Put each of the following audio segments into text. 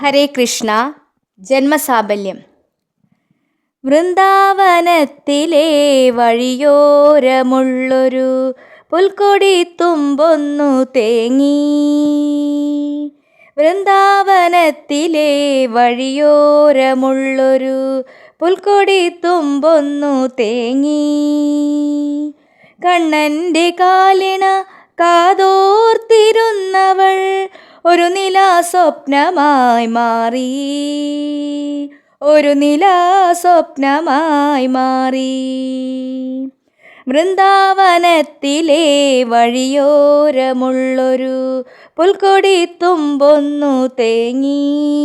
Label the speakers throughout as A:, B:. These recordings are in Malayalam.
A: ഹരേ കൃഷ്ണ. ജന്മസാബല്യം. വൃന്ദാവനത്തിലെ വഴിയോരമുള്ളൊരു പുൽക്കൊടി തുമ്പൊന്നു തേങ്ങി. വൃന്ദാവനത്തിലെ വഴിയോരമുള്ളൊരു പുൽക്കൊടി തുമ്പൊന്നു തേങ്ങി. കണ്ണന്റെ കാലിണ കാതോർത്തിരുന്നവൾ ഒരു നില സ്വപ്നമായി മാറി. ഒരു നില സ്വപ്നമായി മാറി. വൃന്ദാവനത്തിലെ വഴിയോരമുള്ളൊരു പുൽക്കൊടി തുമ്പൊന്നു തേങ്ങി.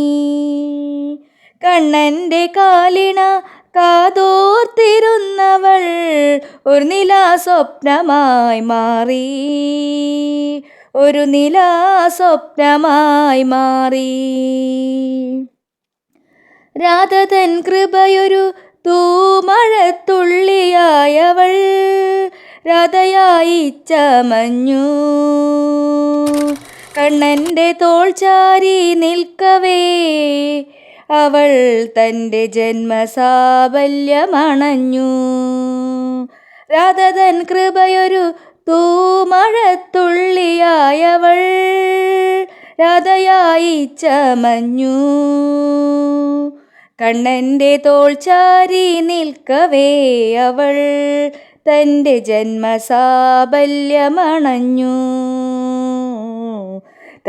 A: കണ്ണന്റെ കാലിണ കാതോർത്തിരുന്നവൾ ഒരു നില സ്വപ്നമായി മാറി. ഒരു നില സ്വപ്നമായി മാറി. രാധതൻ കൃപയൊരു തൂമഴത്തുള്ളിയായവൾ രാധയായി ചമഞ്ഞു. കണ്ണന്റെ തോൾ ചാരി നിൽക്കവേ അവൾ തന്റെ ജന്മസാബല്യമണഞ്ഞു. രാധതൻ കൃപയൊരു തൂമഴത്തുള്ളിയായവൾ രാധയായി ചമഞ്ഞു. കണ്ണന്റെ തോൾ ചാരി നിൽക്കവേ അവൾ. തന്റെ ജന്മസാബല്യമണഞ്ഞു.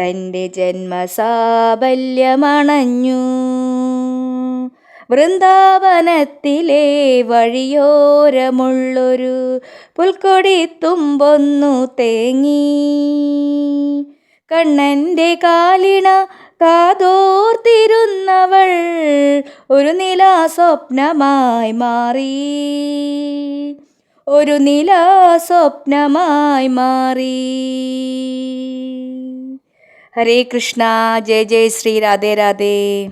A: തന്റെ ജന്മസാബല്യമണഞ്ഞു. വൃന്ദാവനത്തിലെ വഴിയോരമുള്ളൊരു പുൽക്കൊടി തുമ്പൊന്നു തേങ്ങി. കണ്ണന്റെ കാലിണ കാതോർത്തിരുന്നവൾ ഒരു നില സ്വപ്നമായി മാറി. ഒരു നില സ്വപ്നമായി മാറി. ഹരേ കൃഷ്ണ. ജയ ജയ ശ്രീ. രാധേ രാധേ.